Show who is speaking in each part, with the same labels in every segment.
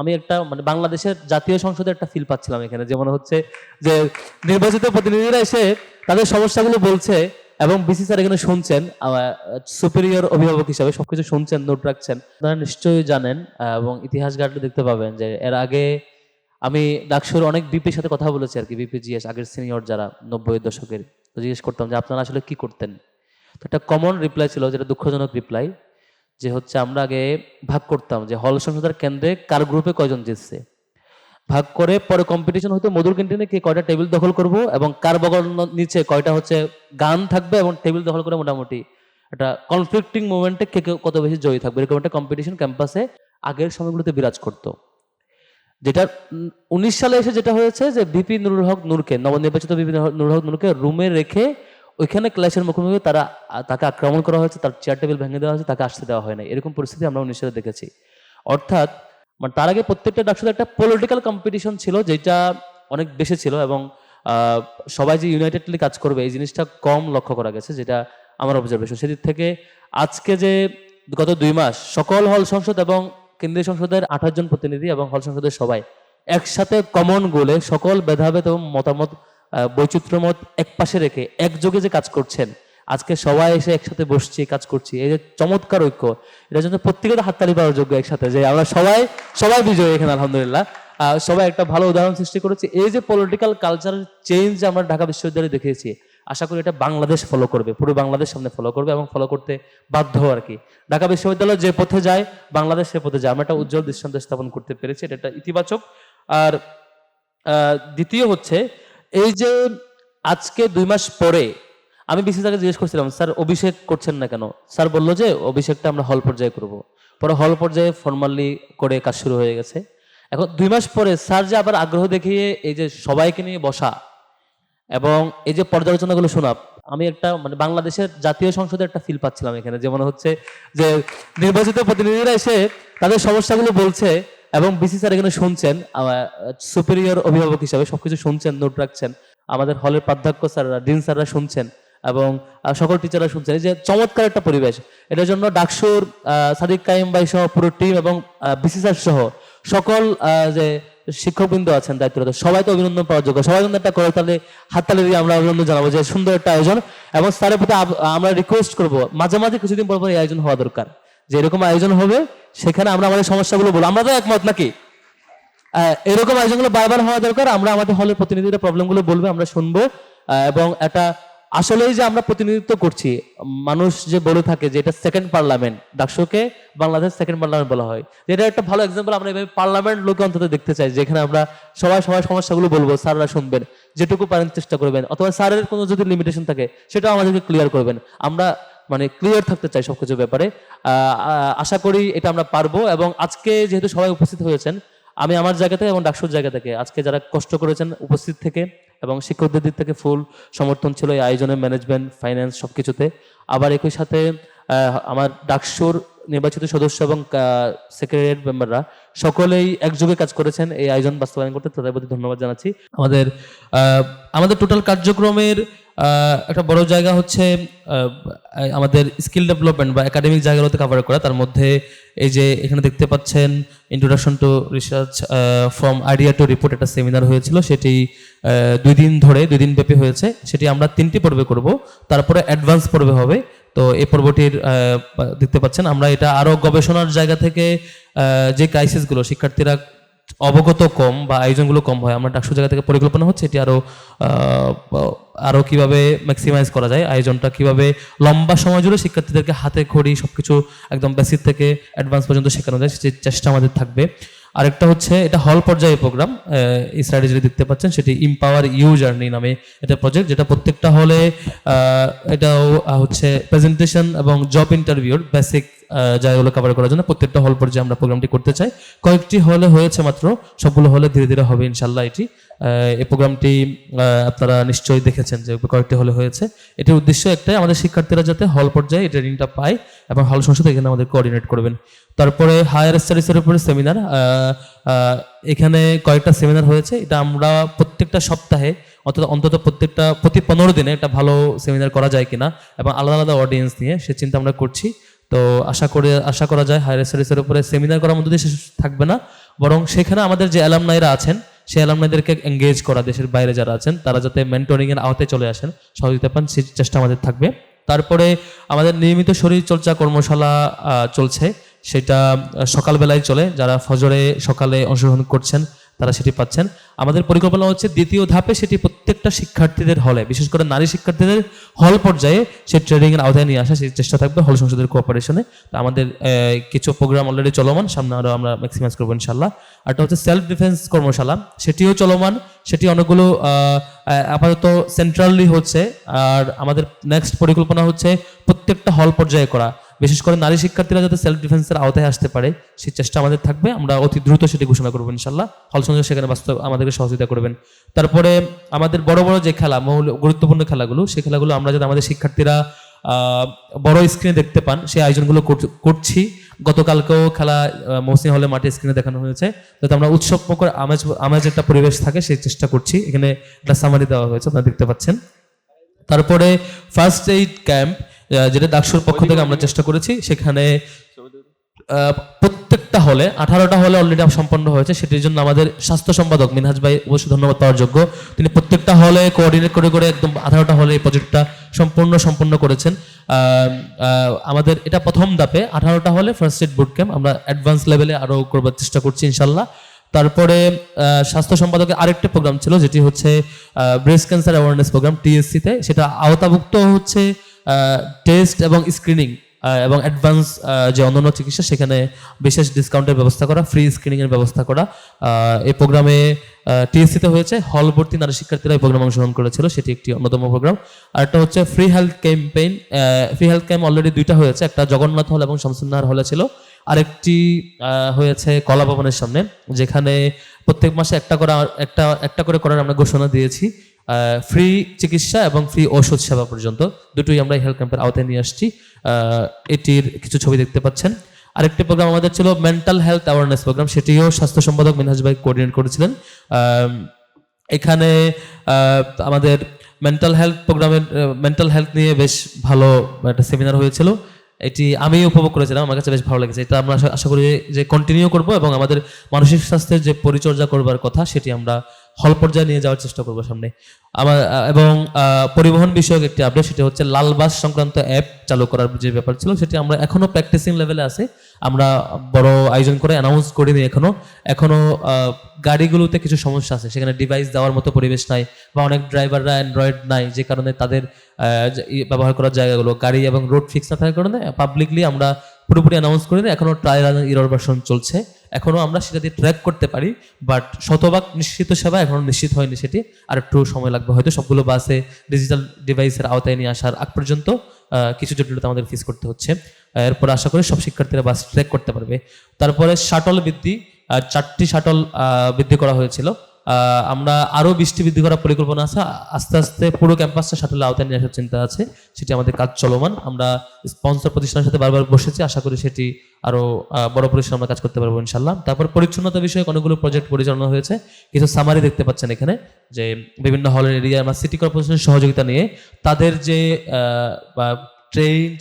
Speaker 1: আমি একটা মানে বাংলাদেশের জাতীয় সংসদের একটা ফিল পাচ্ছিলাম এখানে, যে মনে হচ্ছে যে নির্বাচিত প্রতিনিধিরা এসে তাদের সমস্যাগুলো বলছে এবং বিসি স্যার এখানে শুনছেন সুপিরিয়র অভিভাবক হিসাবে সবকিছু শুনছেন নোট রাখছেন। আপনারা নিশ্চয়ই জানেন এবং ইতিহাস ঘাটলে দেখতে পাবেন যে এর আগে আমি ডাকসুর অনেক বিপির সাথে কথা বলেছি আর কি বিপি জিএস আগের সিনিয়র যারা নব্বই দশকের জিজ্ঞেস করতাম যে আপনারা আসলে কি করতেন? তো একটা কমন রিপ্লাই ছিল, যেটা দুঃখজনক রিপ্লাই যে হচ্ছে আমরা আগে ভাগ করতাম যে হল সংসদের কেন্দ্রে কার গ্রুপে কয়জন জিতছে। ভাগ করে পরে কম্পিটিশন হতো মধুর ক্যান্টিনে কে কয়টা টেবিল দখল করব এবং কার বগল নিচে কয়টা হচ্ছে গান থাকবে এবং টেবিল দখল করে মোটামুটি একটা কনফ্লিক্টিং মোমেন্টে কে কত বেশি জয়ী থাকবে। এরকম একটা কম্পিটিশন ক্যাম্পাসে আগের সময়গুলোতে বিরাজ করতো। যেটা উনিশ সালে এসে যেটা হয়েছে যে বিপি নুরুল হক নূরকে নবনির্বাচিত বিপি নুরুল হক নূরকে রুমে রেখে ওইখানে ক্লাসের মুখোমুখি তারা তাকে আক্রমণ করা হয়েছে, তার চেয়ার টেবিল ভেঙে দেওয়া হয়েছে, তাকে আসতে দেওয়া হয় না এরকম পরিস্থিতি আমরা উনিশ দেখেছি। অর্থাৎ মানে তার আগে প্রত্যেকটা ডাকসুতে একটা পলিটিক্যাল কম্পিটিশন ছিল, যেটা অনেক বেশি ছিল এবং সবাই যে ইউনাইটেডলি কাজ করবে, এই জিনিসটা কম লক্ষ্য করা গেছে, যেটা আমার অবজারভেশন সেদিক থেকে আজকে যে গত দুই মাস সকল হল সংসদ এবং কেন্দ্রীয় সংসদের আঠাশ জন প্রতিনিধি এবং হল সংসদের সবাই একসাথে কমন গোলে সকল ভেদাভেদ এবং মতামত বৈচিত্র্যমত এক পাশে রেখে একযোগে যে কাজ করছেন, আজকে সবাই এসে একসাথে বসছি, কাজ করছি, এই যে চমৎকার ঐক্য, এটার জন্য প্রত্যেকের হাততালি পাওয়ার যোগ্য একসাথে, যে আমরা সবাই সবাই বিজয়ী এখানে, আলহামদুলিল্লাহ। সবাই একটা ভালো উদাহরণ সৃষ্টি করেছে। এই যে পলিটিক্যাল কালচারাল চেঞ্জ আমরা ঢাকা বিশ্ববিদ্যালয়ে দেখেছি আশা করি এটা বাংলাদেশ ফলো করবে, পুরো বাংলাদেশ সামনে ফলো করবে এবং ফলো করতে বাধ্য আর কি। ঢাকা বিশ্ববিদ্যালয় যে পথে যায়, বাংলাদেশ সে পথে যায়। আমরা একটা উজ্জ্বল দৃষ্টান্ত স্থাপন করতে পেরেছি, এটা একটা ইতিবাচক। আর দ্বিতীয় হচ্ছে এই যে আজকে দুই মাস পরে, আমি বিসি তাকে জিজ্ঞেস করছিলাম, স্যার, অভিষেক করছেন না কেন? স্যার বলল যে, অভিষেকটা আমরা হল পর্যায়ে করব। পরে হল পর্যায়ে ফর্মালি করে কাজ শুরু হয়ে গেছে। এখন দুই মাস পরে, স্যার যে আবার আগ্রহ দেখিয়ে এই যে সবাইকে নিয়ে বসা এবং এই যে পর্যালোচনাগুলো শোনা, আমি একটা মানে বাংলাদেশের জাতীয় সংসদে একটা ফিল পাচ্ছিলাম এখানে, যে মনে হচ্ছে যে নির্বাচিত প্রতিনিধিরা এসে তাদের সমস্যাগুলো বলছে এবং বিসি স্যার এখানে শুনছেন সুপিরিয়র অভিভাবক হিসাবে সবকিছু শুনছেন নোট রাখছেন। আমাদের হলের প্রাধ্যক্ষ স্যাররা ডিন স্যাররা শুনছেন এবং সকল টিচাররা শুনছেন। এই যে চমৎকার একটা পরিবেশ, এটার জন্য ডাকসুর সাদিক কাইম ভাই সহ পুরো টিম এবং বিসি স্যার সহ সকল যে শিক্ষকবৃন্দ আছেন দায়িত্বরত। সবাই তো অভিনন্দন পাওয়ার যোগ্য। সবাই জন্য একটা করে, তাহলে হাততালি দিয়ে আমরা অভিনন্দন জানাব যে সুন্দর একটা আয়োজন। এবং স্যারের প্রতি আমরা রিকোয়েস্ট করব, মাঝে মাঝে কিছুদিন পর পর এই আয়োজন হওয়া দরকার। যে এরকম আয়োজন হবে, সেখানে আমরা আমাদের সমস্যাগুলো বলব। আমরা তো একমত নাকি? এরকম আয়োজনগুলো বারবার হওয়া দরকার। আমরা আমাদের হলের প্রতিনিধিরা প্রবলেমগুলো বলবে, আমরা শুনব। এবং একটা আসলেই যে আমরা প্রতিনিধিত্ব করছি, মানুষ যে বলে থাকে যে এটা সেকেন্ড পার্লামেন্ট ডাকসুকে বাংলাদেশ সেকেন্ড পার্লামেন্ট বলা হয়। এটা একটা ভালো এক্সাম্পল আমরা এভাবে পার্লামেন্ট লোকে অন্তত দেখতে চাই, যেখানে আমরা সবাই সবাই সমস্যাগুলো বলব, স্যাররা শুনবেন, যেটুকু পারেন চেষ্টা করবেন, অথবা স্যারের কোনো যদি লিমিটেশন থাকে, সেটাও আমাদেরকে ক্লিয়ার করবেন। আমরা মানে ক্লিয়ার থাকতে চাই সবকিছু ব্যাপারে। আশা করি এটা আমরা পারব এবং আজকে যেহেতু সবাই উপস্থিত হয়েছেন আমি আমার জায়গা থেকে এবং ডাকসুর জায়গা থেকে আজকে যারা কষ্ট করেছেন উপস্থিত থেকে এবং শিক্ষকদের দিক থেকে ফুল সমর্থন ছিল এই আয়োজনের ম্যানেজমেন্ট ফাইন্যান্স সবকিছুতে। আবার একই সাথে আমার ডাকসুর নির্বাচিত সদস্য এবং সেক্রেটারিয়েট মেম্বাররা সকলেই একযোগে কাজ করেছেন এই আয়োজন বাস্তবায়ন করতে। তাদের প্রতি ধন্যবাদ জানাচ্ছি। আমাদের আমাদের টোটাল কার্যক্রমের একটা বড় জায়গা হচ্ছে আমাদের স্কিল ডেভেলপমেন্ট বা একাডেমিক জায়গাগুলোতে কভার করা। তার মধ্যে এই যে এখানে দেখতে পাচ্ছেন introduction to research from idea to report একটা সেমিনার হয়েছিল। সেটি দুই দিন ধরে, দুই দিন ব্যাপী হয়েছে। সেটি আমরা তিনটি পর্বে করব। তারপরে অ্যাডভান্স পর্বে হবে। তো এই পর্বটির দেখতে পাচ্ছেন, আমরা এটা আরও গবেষণার জায়গা থেকে যে ক্রাইসিসগুলো শিক্ষার্থীরা অবগত কম বা আয়োজনগুলো কম হয়। আমরা ডাকসু জায়গা থেকে পরিকল্পনা হচ্ছে এটি আরও আহ, আরও কীভাবে ম্যাক্সিমাইজ করা যায় আয়োজনটা কীভাবে লম্বা সময় জুড়ে শিক্ষার্থীদেরকে হাতে খড়ি সবকিছু একদম বেসিক থেকে অ্যাডভান্স পর্যন্ত শেখানো যায় সে চেষ্টা আমাদের থাকবে। আরেকটা হচ্ছে এটা হল পর্যায়ে প্রোগ্রাম এই স্লাইডে যেটা দেখতে পাচ্ছেন সেটি ইম্পাওয়ার ইউ জার্নি নামে এটা প্রজেক্ট যেটা প্রত্যেকটা হলে এটাও হচ্ছে প্রেজেন্টেশন এবং জব ইন্টারভিউর বেসিক জায়গাগুলো কভার করার জন্য প্রত্যেকটা হল পর্যায়ে আমরা প্রোগ্রামটি করতে চাই। কয়েকটি হলে হয়েছে মাত্র, সবগুলো হলে ধীরে ধীরে হবে ইনশাল্লাহ এটি। এই প্রোগ্রামটি আপনারা নিশ্চয়ই দেখেছেন যে কয়েকটি হলে হয়েছে। এটির উদ্দেশ্য একটাই, আমাদের শিক্ষার্থীরা যাতে হল পর্যায়ে এই ট্রেনিংটা পায় এবং হল সংসদ এখানে আমাদের কোঅর্ডিনেট করবেন। তারপরে হায়ার স্টাডিজের উপরে সেমিনার এখানে কয়েকটা সেমিনার হয়েছে। এটা আমরা প্রত্যেকটা সপ্তাহে অন্তত অন্তত প্রত্যেকটা, প্রতি পনেরো দিনে একটা ভালো সেমিনার করা যায় কিনা এবং আলাদা আলাদা অডিয়েন্স নিয়ে সে চিন্তা আমরা করছি। তো আশা করে, আশা করা যায় হায়ার স্টাডিজের উপরে সেমিনার করার মধ্যে দিয়ে থাকবে না। বরং সেখানে আমাদের যে অ্যালামনাইরা আছেন, সেই অ্যালামনাইদেরকে এঙ্গেজ করা, দেশের বাইরে যারা আছেন, তারা যাতে মেন্টরিং এর আওতায় চলে আসেন, সহযোগিতা পান, সেই চেষ্টা আমাদের থাকবে। তারপরে আমাদের নিয়মিত শরীর চর্চা কর্মশালা চলছে। সেটা সকালবেলায় চলে। যারা ফজরে সকালে অংশগ্রহণ করছেন তারা সেটি পাচ্ছেন। আমাদের পরিকল্পনা হচ্ছে দ্বিতীয় ধাপে সেটি প্রত্যেকটা শিক্ষার্থীদের হলে, বিশেষ করে নারী শিক্ষার্থীদের হল পর্যায়ে ট্রেনিং এর আওতায় নিয়ে আসা সেই চেষ্টা থাকবে হল সংসদের কোঅপারেশনে তো আমাদের কিছু প্রোগ্রাম অলরেডি চলমান, সামনে আরও আমরা ম্যাক্সিমাইজ করব ইনশাল্লাহ আরটা হচ্ছে সেলফ ডিফেন্স কর্মশালা, সেটিও চলমান, সেটি অনেকগুলো আপাতত সেন্ট্রালি হচ্ছে। আর আমাদের নেক্সট পরিকল্পনা হচ্ছে প্রত্যেকটা হল পর্যায়ে করা। বিশেষ করে নারী শিক্ষার্থীরা যাতে সেলফ ডিফেন্সের আওতায় আসতে পারে, সেই চেষ্টা আমাদের থাকবে। আমরা অতি দ্রুত সেটি ঘোষণা করব ইনশাল্লাহ হল সংযোগ সেখানে বাস্তব, আমাদেরকে সহযোগিতা করবেন। তারপরে আমাদের বড় বড় যে খেলা মৌল গুরুত্বপূর্ণ খেলাগুলো, সেই খেলাগুলো আমরা যাতে আমাদের শিক্ষার্থীরা বড় স্ক্রিনে দেখতে পান, সেই আয়োজনগুলো কর- করছি। গতকালকেও খেলা মহসিন হলে মাঠে স্ক্রিনে দেখানো হয়েছে। যাতে আমরা উৎসব মুখর আমেজ আমেজ একটা পরিবেশ থাকে, সেই চেষ্টা করছি। এখানে একটা সামারি দেওয়া হয়েছে, আপনারা দেখতে পাচ্ছেন। তারপরে ফার্স্ট এইড ক্যাম্প যেটা ডাকসুর পক্ষ থেকে আমরা চেষ্টা করেছি, সেখানে প্রত্যেকটা হলে, আঠারোটা হলে অলরেডি সম্পন্ন হয়েছে, সেটির জন্য আমাদের স্বাস্থ্য সম্পাদক মিনহাজ ভাই অবশ্যই ধন্যবাদ পাওয়ার যোগ্য। তিনি প্রত্যেকটা হলে কোঅর্ডিনেট করে করে একদম আঠারোটা হলে এই প্রজেক্টটা সম্পূর্ণ, সম্পন্ন করেছেন। আমাদের এটা প্রথম ধাপে, আঠারোটা হলে ফার্স্ট এড বুট ক্যাম্প আমরা অ্যাডভান্স লেভেলে আরও করবার চেষ্টা করছি ইনশাল্লাহ। তারপরে স্বাস্থ্য সম্পাদকের আরেকটি প্রোগ্রাম ছিল, যেটি হচ্ছে ব্রেস্ট ক্যান্সার অ্যাওয়ারনেস প্রোগ্রাম টিএসসিতে সেটা আওতাভুক্ত হচ্ছে টেস্ট এবং স্ক্রিনিং এবং অ্যাডভান্স যে অন্যান্য চিকিৎসা, সেখানে বিশেষ ডিসকাউন্টের ব্যবস্থা করা ফ্রি স্ক্রিনিংয়ের ব্যবস্থা করা। এই প্রোগ্রামে টিএসসিতে হয়েছে হল ভর্তি নারী শিক্ষার্থীরা এই প্রোগ্রাম অংশগ্রহণ করেছিল, সেটি একটি অন্যতম প্রোগ্রাম আর একটা হচ্ছে free health campaign free health camp already দুইটা হয়েছে, একটা জগন্নাথ হল এবং শামসুন্নাহার হলে ছিল। আরেকটি হয়েছে কলা ভবনের সামনে, যেখানে প্রত্যেক মাসে একটা করে, একটা একটা করে করার আমরা ঘোষণা দিয়েছি। ফ্রি চিকিৎসা এবং ফ্রি ওষুধ সেবা পর্যন্ত দুটোই আমরা হেলথ ক্যাম্পের আওতায় নিয়ে আসছি। এটির কিছু ছবি দেখতে পাচ্ছেন। আরেকটি প্রোগ্রাম আমাদের ছিল মেন্টাল হেলথ অ্যাওয়ারনেস প্রোগ্রাম সেটিও স্বাস্থ্য সম্পাদক মিনহাজ ভাই কোঅর্ডিনেট করেছিলেন। এখানে আমাদের মেন্টাল হেলথ প্রোগ্রামের মেন্টাল হেলথ নিয়ে বেশ ভালো একটা সেমিনার হয়েছিল। এটি আমি উপভোগ করেছিলাম, আমার কাছে বেশ ভালো লেগেছে। এটা আমরা আশা- আশা করি যে কন্টিনিউ করব এবং আমাদের মানসিক স্বাস্থ্যের যে পরিচর্যা করবার কথা, সেটি আমরা হল পর্যায়ে নিয়ে যাওয়ার চেষ্টা করব সামনে। আমার এবং পরিবহন বিষয়ক একটি আপডেট সেটা হচ্ছে লাল বাস সংক্রান্ত অ্যাপ চালু করার যে ব্যাপার ছিল সেটি আমরা এখনও প্র্যাকটিসিং লেভেলে আছে। আমরা বড় আয়োজন করে অ্যানাউন্স করিনি এখনও এখনও আহ, গাড়িগুলোতে কিছু সমস্যা আছে। সেখানে ডিভাইস দেওয়ার মতো পরিবেশ নাই বা অনেক ড্রাইভাররা অ্যান্ড্রয়েড নাই যে কারণে তাদের ব্যবহার করার জায়গাগুলো গাড়ি এবং রোড ফিক্স না থাকার কারণে পাবলিকলি আমরা পুরোপুরি অ্যানাউন্স করিনি এখনও ট্রায়াল ইরর ভার্সন চলছে। এখনও আমরা সেটা দিয়ে ট্র্যাক করতে পারি বাট শতভাগ নিশ্চিত সেবা এখনও নিশ্চিত হয়নি সেটি। আর একটু সময় লাগবে হয়তো, সবগুলো বাসে ডিজিটাল ডিভাইসের আওতায় নিয়ে আসার আগ পর্যন্ত কিছু জটিলতা আমাদের ফেস করতে হচ্ছে। এরপর আশা করি সব শিক্ষার্থীরা বাস ট্র্যাক করতে পারবে। তারপরে শাটল বৃদ্ধি চারটি শাটল বৃদ্ধি করা হয়েছিল। আমরা আরও বৃষ্টি বৃদ্ধি করার পরিকল্পনা আছে। আস্তে আস্তে পুরো ক্যাম্পাসটা শাটলে আওতায় নিয়ে আসার চিন্তা আছে। সেটি আমাদের কাজ চলমান। আমরা স্পন্সর প্রতিষ্ঠানের সাথে বারবার বসেছি। আশা করি সেটি আরও আহ, বড় পরিসরে আমরা কাজ করতে পারব ইনশাল্লাহ তারপর পরিচ্ছন্নতা বিষয়ে অনেকগুলো প্রজেক্ট পরিচালনা হয়েছে। কিছু সামারি দেখতে পাচ্ছেন এখানে যে বিভিন্ন হলের এরিয়া আমরা সিটি কর্পোরেশনের সহযোগিতা নিয়ে তাদের যে বা ট্রেন্ড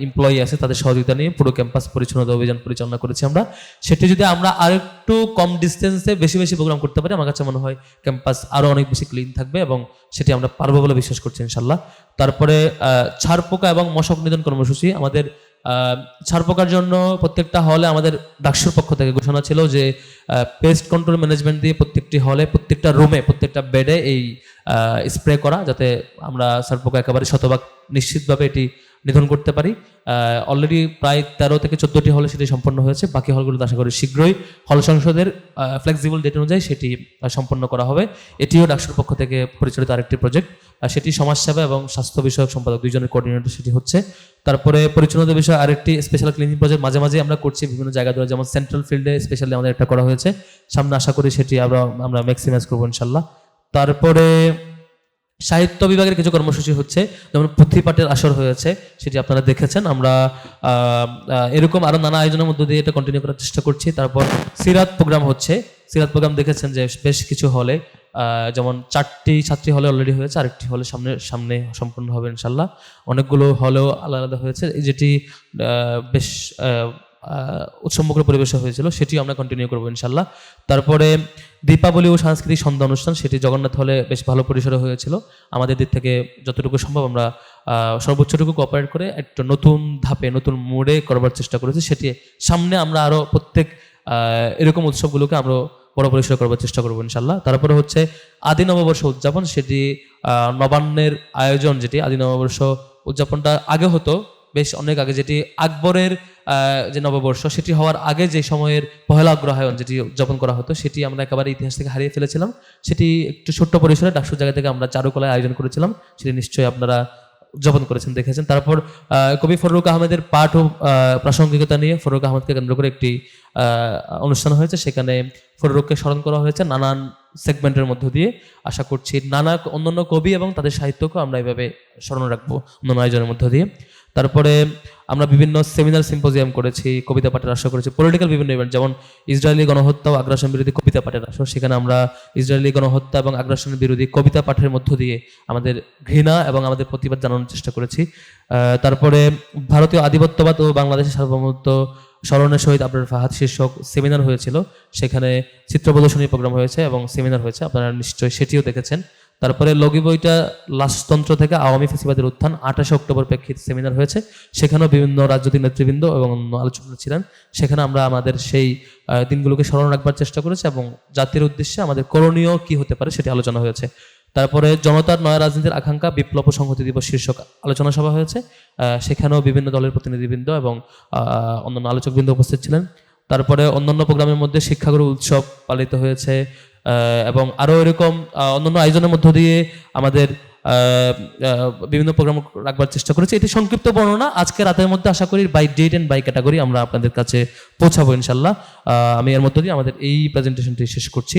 Speaker 1: এমপ্লয়ি আছে তাদের সহযোগিতা নিয়ে পুরো ক্যাম্পাস পরিচ্ছন্নতা অভিযান পরিচালনা করেছি আমরা। সেটি যদি আমরা আরেকটু কম ডিস্টেন্সে বেশি বেশি প্রোগ্রাম করতে পারি আমার কাছে মনে হয় ক্যাম্পাস আরও অনেক বেশি ক্লিন থাকবে এবং সেটি আমরা পারব বলে বিশ্বাস করছি ইনশাল্লাহ তারপরে আহ, ছাড় পোকা এবং মশক নিধন কর্মসূচি আমাদের আহ, ছাড় পোকার জন্য প্রত্যেকটা হলে আমাদের ডাকসুর পক্ষ থেকে ঘোষণা ছিল যে পেস্ট কন্ট্রোল ম্যানেজমেন্ট দিয়ে প্রত্যেকটি হলে প্রত্যেকটা রুমে প্রত্যেকটা বেডে এই স্প্রে করা যাতে আমরা ছাড় পোকা একেবারে শতভাগ নিশ্চিতভাবে এটি নিধন করতে পারি। অলরেডি প্রায় তেরো থেকে চোদ্দটি হলে সেটি সম্পন্ন হয়েছে। বাকি হলগুলোতে আশা করি শীঘ্রই হল সংসদের ফ্লেক্সিবল ডেট অনুযায়ী সেটি সম্পন্ন করা হবে। এটিও ডাকসুর পক্ষ থেকে পরিচালিত আরেকটি প্রজেক্ট সেটি সমাজসেবা এবং স্বাস্থ্য বিষয়ক সম্পাদক দুইজনের কোঅর্ডিনেটর সেটি হচ্ছে। তারপরে পরিচ্ছন্নতা বিষয়ে আরেকটি স্পেশাল ক্লিনিং প্রজেক্ট মাঝে মাঝে আমরা করছি বিভিন্ন জায়গা ধরে, যেমন সেন্ট্রাল ফিল্ডে স্পেশালি আমাদের একটা করা হয়েছে। সামনে আশা করি সেটি আমরা আমরা ম্যাক্সিমাইজ করব ইনশাল্লাহ। তারপরে সাহিত্য বিভাগের কিছু কর্মসূচি হচ্ছে, যেমন পুঁথিপাঠের আসর হয়েছে, সেটি আপনারা দেখেছেন। আমরা এরকম আরও নানা আয়োজনের মধ্যে দিয়ে এটা কন্টিনিউ করার চেষ্টা করছি। তারপর সিরাত প্রোগ্রাম হচ্ছে। সিরাত প্রোগ্রাম দেখেছেন যে বেশ কিছু হলে যেমন চারটি ছাত্রী হলে অলরেডি হয়েছে, আরেকটি হলে সামনে সামনে সম্পূর্ণ হবে ইনশাল্লাহ। অনেকগুলো হলেও আলাদা আলাদা হয়েছে। যেটি বেশ উৎসবমুখর পরিবেশ হয়েছিল, সেটিও আমরা কন্টিনিউ করব ইনশাল্লাহ তারপরে দীপাবলি ও সাংস্কৃতিক সন্ধ্যা অনুষ্ঠান, সেটি জগন্নাথ হলে বেশ ভালো পরিসরে হয়েছিল। আমাদের দিক থেকে যতটুকু সম্ভব আমরা সর্বোচ্চটুকু কোঅপারেট করে একটা নতুন ধাপে, নতুন মোড়ে করবার চেষ্টা করেছি। সেটি সামনে আমরা আরও প্রত্যেক এরকম উৎসবগুলোকে আমরা বড় পরিসরে করবার চেষ্টা করব ইনশাল্লাহ তারপরে হচ্ছে আদি নববর্ষ উদযাপন, সেটি নবান্নের আয়োজন, যেটি আদি নববর্ষ উদযাপনটা আগে হতো, বেশ অনেক আগে, যেটি আকবরের যে নববর্ষ, সেটি হওয়ার আগে যে সময়ের পহেলা অগ্রহায়ণ যেটি উদযাপন করা হতো, সেটি আমরা একেবারে ইতিহাস থেকে হারিয়ে ফেলেছিলাম। সেটি একটু ছোট্ট পরিসরে ডাকসুর জায়গা থেকে আমরা চারুকলায় আয়োজন করেছিলাম। সেটি নিশ্চয়ই আপনারা উদযাপন করেছেন, দেখেছেন। তারপর কবি ফররুক আহমেদের পাঠ ও প্রাসঙ্গিকতা নিয়ে ফররুক আহমেদকে কেন্দ্র করে একটি অনুষ্ঠান হয়েছে। সেখানে ফররুককে স্মরণ করা হয়েছে নানান সেগমেন্টের মধ্য দিয়ে। আশা করছি নানা অন্যান্য কবি এবং তাদের সাহিত্যকেও আমরা এভাবে স্মরণ রাখব অন্যান্য আয়োজনের মধ্য দিয়ে। তারপরে আমরা বিভিন্ন সেমিনার সিম্পোজিয়াম করেছি, কবিতা পাঠের আশা করেছি পলিটিক্যাল বিভিন্ন ইভেন্ট যেমন ইসরায়েলি গণহত্যা ও আগ্রাসন বিরোধী কবিতা পাঠের আসর সেখানে আমরা ইসরায়েলি গণহত্যা এবং আগ্রাসন বিরোধী কবিতা পাঠের মধ্য দিয়ে আমাদের ঘৃণা এবং আমাদের প্রতিবাদ জানানোর চেষ্টা করেছি। তারপরে ভারতীয় আধিপত্যবাদ ও বাংলাদেশের সার্বভৌমত্ব স্মরণের সহিত আপনার ফাহাদ শীর্ষক সেমিনার হয়েছিল। সেখানে চিত্র প্রদর্শনী প্রোগ্রাম হয়েছে এবং সেমিনার হয়েছে, আপনারা নিশ্চয়ই সেটিও দেখেছেন। তারপরে লগি বইটা লাশতন্ত্র থেকে আওয়ামী ফেসিবাদের উত্থান, আঠাশে অক্টোবর প্রেক্ষিত সেমিনার হয়েছে। সেখানেও বিভিন্ন রাজনৈতিক নেতৃবৃন্দ এবং অন্য আলোচনা ছিলেন। সেখানে আমরা আমাদের সেই দিনগুলোকে স্মরণ রাখবার চেষ্টা করেছি এবং জাতির উদ্দেশ্যে আমাদের করণীয় কি হতে পারে সেটি আলোচনা হয়েছে। তারপরে জনতার নয়া রাজনীতির আকাঙ্ক্ষা, বিপ্লব সংহতি দিবস শীর্ষক আলোচনা সভা হয়েছে। সেখানেও বিভিন্ন দলের প্রতিনিধিবৃন্দ এবং অন্যান্য আলোচকবৃন্দ উপস্থিত ছিলেন। তারপরে অন্যান্য প্রোগ্রামের মধ্যে শিক্ষাগুরু উৎসব পালিত হয়েছে। এবং আরও এরকম অন্যান্য আয়োজনের মধ্য দিয়ে আমাদের বিভিন্ন প্রোগ্রাম রাখবার চেষ্টা করেছি। এটি সংক্ষিপ্ত বর্ণনা। আজকে রাতের মধ্যে আশা করি by date and by category আমরা আপনাদের কাছে পৌঁছাবো ইনশাল্লাহ আমি এর মধ্য দিয়ে আমাদের এই প্রেজেন্টেশনটি শেষ করছি।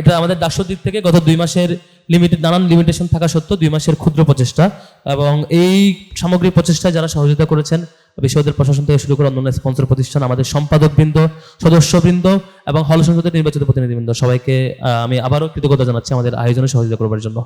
Speaker 1: এটা আমাদের দাসর দিক থেকে গত দুই মাসের লিমিটেড নানান লিমিটেশন থাকা সত্ত্বেও দুই মাসের ক্ষুদ্র প্রচেষ্টা এবং এই সামগ্রিক প্রচেষ্টায় যারা সহযোগিতা করেছেন বিশ্ববিদ্যালয় প্রশাসন থেকে শুরু করে অন্যান্য স্পন্সর প্রতিষ্ঠান, আমাদের সম্পাদকবৃন্দ, সদস্যবৃন্দ এবং হল সংসদের নির্বাচিত প্রতিনিধিবৃন্দ, সবাইকে আমি আবারও কৃতজ্ঞতা জানাচ্ছি আমাদের আয়োজনে সহযোগিতা করবার জন্য।